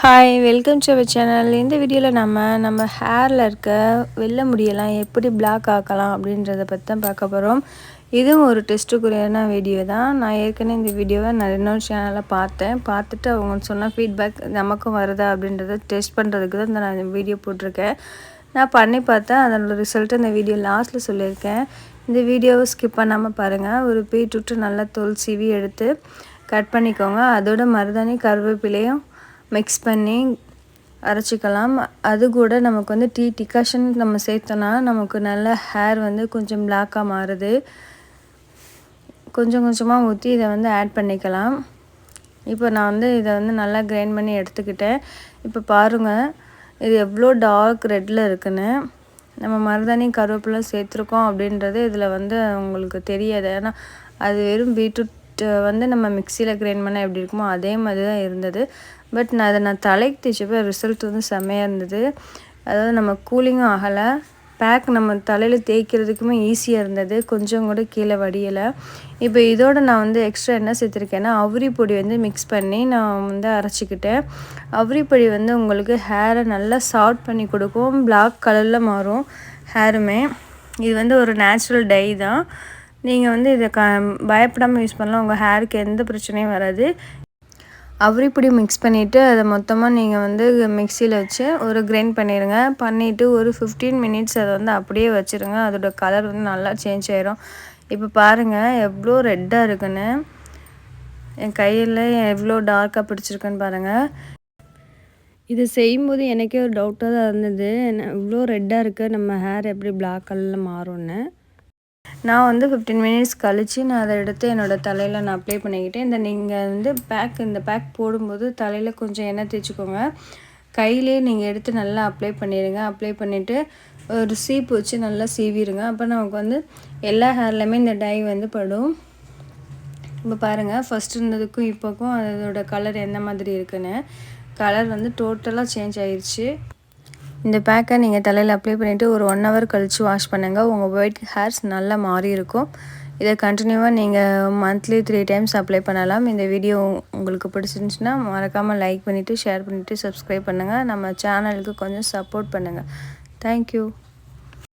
Hi welcome to our channel இந்த வீடியோவில் நம்ம நம்ம ஹேரில் இருக்க வெள்ளை முடியெல்லாம் எப்படி பிளாக் ஆக்கலாம் அப்படின்றத பற்றி தான் பார்க்க போகிறோம் இதுவும் ஒரு டெஸ்ட்டுக்குரியான வீடியோ தான். நான் ஏற்கனவே இந்த வீடியோவை நான் இன்னொரு சேனலில் பார்த்தேன். பார்த்துட்டு அவங்க சொன்ன ஃபீட்பேக் நமக்கும் வருதா அப்படின்றத டெஸ்ட் பண்ணுறதுக்கு தான் நான் இந்த வீடியோ போட்டிருக்கேன். நான் பண்ணி பார்த்தேன். அதனோட ரிசல்ட்டு இந்த வீடியோ லாஸ்ட்டில் சொல்லியிருக்கேன். இந்த வீடியோவை ஸ்கிப் பண்ணாமல் பாருங்கள் ஒரு பீட்ரூட்டு நல்லா தோல் சீவி எடுத்து கட் பண்ணிக்கோங்க. அதோட மருதாணி கருவேப்பிலையும் மிக்ஸ் பண்ணி அரைச்சிக்கலாம். அது கூட நமக்கு வந்து டீ டிகாஷன் நம்ம சேர்த்தோன்னா நமக்கு நல்ல ஹேர் வந்து கொஞ்சம் பிளாக்காக மாறுது. கொஞ்சம் கொஞ்சமாக ஊற்றி இதை வந்து ஆட் பண்ணிக்கலாம். இப்போ நான் வந்து இதை வந்து நல்லா கிரைண்ட் பண்ணி எடுத்துக்கிட்டேன். இப்போ பாருங்கள் இது எவ்வளோ டார்க் ரெட்டில் இருக்குன்னு. நம்ம மருதாணி கருவேப்பிலை சேர்த்துருக்கோம் அப்படின்றது இதில் வந்து உங்களுக்கு தெரியாது. ஏன்னா அது வெறும் பீட்ரூட் Uh, வந்து நம்ம மிக்சியில் கிரைண்ட் பண்ணால் எப்படி இருக்குமோ அதே மாதிரி தான் இருந்தது. பட் நான் அதை நான் தலைக்கு தேய்ச்சப்போ ரிசல்ட் வந்து செம்மையாக இருந்தது. அதாவது நம்ம கூலிங்கும் ஆகலை. பேக் நம்ம தலையில் தேய்க்கிறதுக்குமே ஈஸியாக இருந்தது. கொஞ்சம் கூட கீழே வடியலை. இப்போ இதோட நான் வந்து எக்ஸ்ட்ரா என்ன சேர்த்துருக்கேன்னா அவுரி பொடி வந்து மிக்ஸ் பண்ணி நான் வந்து அரைச்சிக்கிட்டேன். அவுரி பொடி வந்து உங்களுக்கு ஹேரை நல்லா சாஃப்ட் பண்ணி கொடுக்கும். பிளாக் கலரில் மாறும் ஹேருமே இது வந்து ஒரு நேச்சுரல் டை தான். நீங்கள் வந்து இதை க பயப்படாமல் யூஸ் பண்ணலாம். உங்கள் ஹேருக்கு எந்த பிரச்சனையும் வராது. அவரிப்படி மிக்ஸ் பண்ணிவிட்டு அதை மொத்தமாக நீங்கள் வந்து மிக்சியில் வச்சு ஒரு கிரைண்ட் பண்ணிடுங்க பண்ணிவிட்டு ஒரு ஃபிஃப்டீன் மினிட்ஸ் அதை வந்து அப்படியே வச்சுருங்க. அதோட கலர் வந்து நல்லா சேஞ்ச் ஆயிரும். இப்போ பாருங்கள் எவ்வளோ ரெட்டாக இருக்குன்னு. என் கையில் எவ்வளோ டார்க்காக பிடிச்சிருக்குன்னு பாருங்கள் இது செய்யும்போது எனக்கே ஒரு டவுட்டாக தான் இருந்தது. இவ்வளோ ரெட்டாக இருக்குது நம்ம ஹேர் எப்படி பிளாக் கலரில் மாறும்னு. நான் வந்து ஃபிஃப்டீன் மினிட்ஸ் கழித்து நான் அதை எடுத்து என்னோடய தலையில் நான் அப்ளை பண்ணிக்கிட்டேன். இந்த நீங்கள் வந்து பேக் இந்த பேக் போடும்போது தலையில் கொஞ்சம் எண்ணெய் தேய்ச்சிக்கோங்க. கையிலே நீங்கள் எடுத்து நல்லா அப்ளை பண்ணிடுங்க அப்ளை பண்ணிவிட்டு ஒரு சீப்பு வச்சு நல்லா சீவிடுங்க அப்போ நமக்கு வந்து எல்லா ஹேர்லையுமே இந்த டை வந்து படும். இப்போ பாருங்கள் ஃபஸ்ட் இருந்ததுக்கும் இப்போக்கும் அதோட கலர் எந்த மாதிரி இருக்குன்னு. கலர் வந்து டோட்டலாக சேஞ்ச் ஆயிடுச்சு இந்த பேக்கை நீங்கள் தலையில் அப்ளை பண்ணிவிட்டு ஒரு ஒன் ஹவர் கழித்து வாஷ் பண்ணுங்கள் உங்கள் ஒயிட் ஹேர்ஸ் நல்லா மாறி இருக்கும். இதை கண்டினியூவாக நீங்கள் மந்த்லி த்ரீ டைம்ஸ் அப்ளை பண்ணலாம். இந்த வீடியோ உங்களுக்கு பிடிச்சிருந்துச்சுன்னா மறக்காமல் லைக் பண்ணிவிட்டு ஷேர் பண்ணிவிட்டு சப்ஸ்கிரைப் பண்ணுங்கள் நம்ம சேனலுக்கு கொஞ்சம் சப்போர்ட் பண்ணுங்கள் தேங்க்யூ